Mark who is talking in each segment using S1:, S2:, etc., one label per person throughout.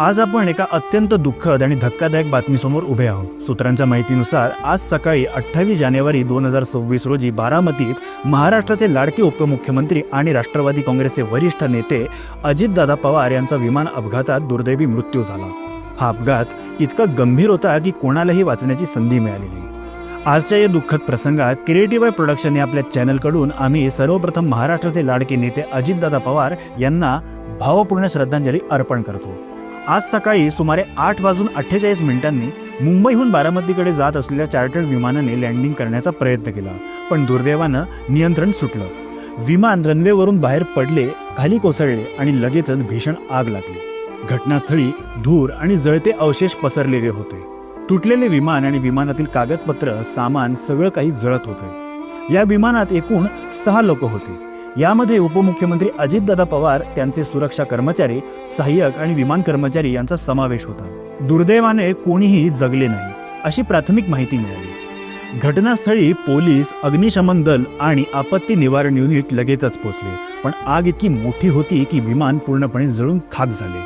S1: आज आपण एका अत्यंत दुःखद आणि धक्कादायक बातमीसमोर उभे आहोत. सूत्रांच्या माहितीनुसार आज सकाळी अठ्ठावीस जानेवारी दोन हजार सव्वीस रोजी बारामतीत महाराष्ट्राचे लाडके उपमुख्यमंत्री आणि राष्ट्रवादी काँग्रेसचे वरिष्ठ नेते अजितदादा पवार यांचा विमान अपघातात दुर्दैवी मृत्यू झाला. हा अपघात इतका गंभीर होता की कोणालाही वाचण्याची संधी मिळाली नाही. आजच्या या दुःखद प्रसंगात क्रिएटिव्ह प्रोडक्शन या आपल्या चॅनलकडून आम्ही सर्वप्रथम महाराष्ट्राचे लाडके नेते अजितदादा पवार यांना भावपूर्ण श्रद्धांजली अर्पण करतो. आज सकाळी सुमारे आठ वाजून अठ्ठेचाळीस मिनिटांनी मुंबईहून बारामतीकडे जात असलेल्या चार्टर्ड विमानाने लँडिंग करण्याचा प्रयत्न केला पण दुर्दैवानं नियंत्रण सुटलं. विमान रनवेवरून बाहेर पडले खाली कोसळले आणि लगेचच भीषण आग लागली. घटनास्थळी धूर आणि जळते अवशेष पसरलेले होते. तुटलेले विमान आणि विमानातील कागदपत्र सामान सगळं काही जळत होते. या विमानात एकूण सहा लोक होते. यामध्ये उपमुख्यमंत्री अजितदादा पवार त्यांचे सुरक्षा कर्मचारी सहाय्यक आणि विमान कर्मचारी यांचा समावेश होता. दुर्दैवाने कोणीही जगले नाही अशी प्राथमिक माहिती मिळाली. घटनास्थळी पोलीस अग्निशमन दल आणि आपत्ती निवारण युनिट लगेचच पोहोचले पण आग इतकी मोठी होती की विमान पूर्णपणे जळून खाक झाले.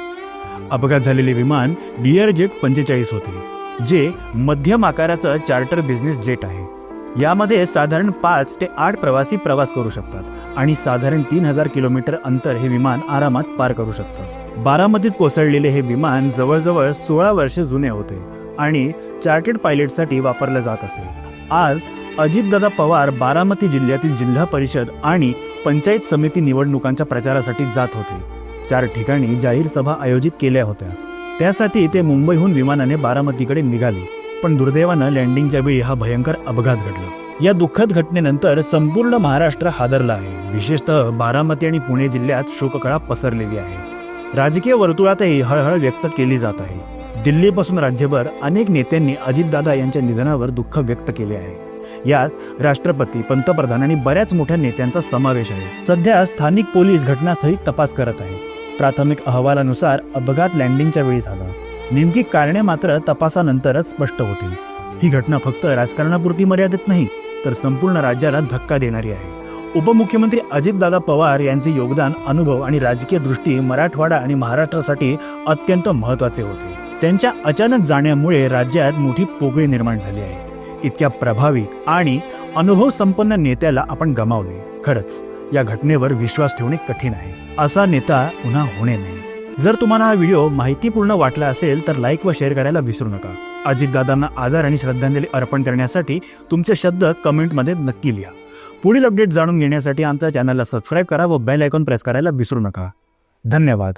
S1: अपघात झालेले विमान डिअर जेट पंचेचाळीस होते जे मध्यम आकाराचं चार्टर बिझनेस जेट आहे. यामध्ये साधारण पाच ते आठ प्रवासी प्रवास करू शकतात आणि साधारण तीन हजार किलोमीटर अंतर हे विमान आरामात पार करू शकतं. बारामतीत कोसळलेले हे विमान जवळजवळ सोळा वर्षे जुने होते आणि चार्टर्ड पायलटसाठी वापरलं जात असे. आज अजितदादा पवार बारामती जिल्ह्यातील जिल्हा परिषद आणि पंचायत समिती निवडणुकांच्या प्रचारासाठी जात होते. चार ठिकाणी जाहीर सभा आयोजित केल्या होत्या. त्यासाठी ते मुंबईहून विमानाने बारामतीकडे निघाले. पण दुर्दैवानं लँडिंगच्या वेळी हा भयंकर अपघात घडला. या दुःखद घटनेनंतर संपूर्ण महाराष्ट्र हादरला आहे. विशेषतः बारामती आणि पुणे जिल्ह्यात शोककळा पसरलेली आहे. राजकीय वर्तुळातही हळहळ व्यक्त केली जात आहे. दिल्लीपासून राज्यभर अनेक नेत्यांनी अजितदादा यांच्या निधनावर दुःख व्यक्त केले आहे. यात राष्ट्रपती पंतप्रधान आणि बऱ्याच मोठ्या नेत्यांचा समावेश आहे. सध्या स्थानिक पोलीस घटनास्थळी तपास करत आहे प्राथमिक अहवालानुसार अपघात लँडिंगच्या वेळी झाला. नेमकी कारणे मात्र तपासानंतरच स्पष्ट होतील. ही घटना फक्त राजकारणापुरती मर्यादित नाही तर संपूर्ण राज्याला धक्का देणारी आहे. उपमुख्यमंत्री अजितदादा पवार यांचे योगदान अनुभव आणि राजकीय दृष्टी मराठवाडा आणि महाराष्ट्रासाठी अत्यंत महत्त्वाचे होते. त्यांच्या अचानक जाण्यामुळे राज्यात मोठी पोगळी निर्माण झाली आहे. इतक्या प्रभावी आणि अनुभव संपन्न नेत्याला आपण गमावले. खरंच या घटनेवर विश्वास ठेवणे कठीण आहे. असा नेता पुन्हा होणे नाही. जर तुम्हाला हा व्हिडिओ माहितीपूर्ण वाटला असेल तर लाईक व शेअर करायला विसरू नका. अजितदादांना आदर आणि श्रद्धांजली अर्पण करण्यासाठी तुमचे शब्द कमेंटमध्ये नक्की लिहा. पुढील अपडेट जाणून घेण्यासाठी आमच्या चॅनलला सबस्क्राईब करा व बेल आयकॉन प्रेस करायला विसरू नका. धन्यवाद.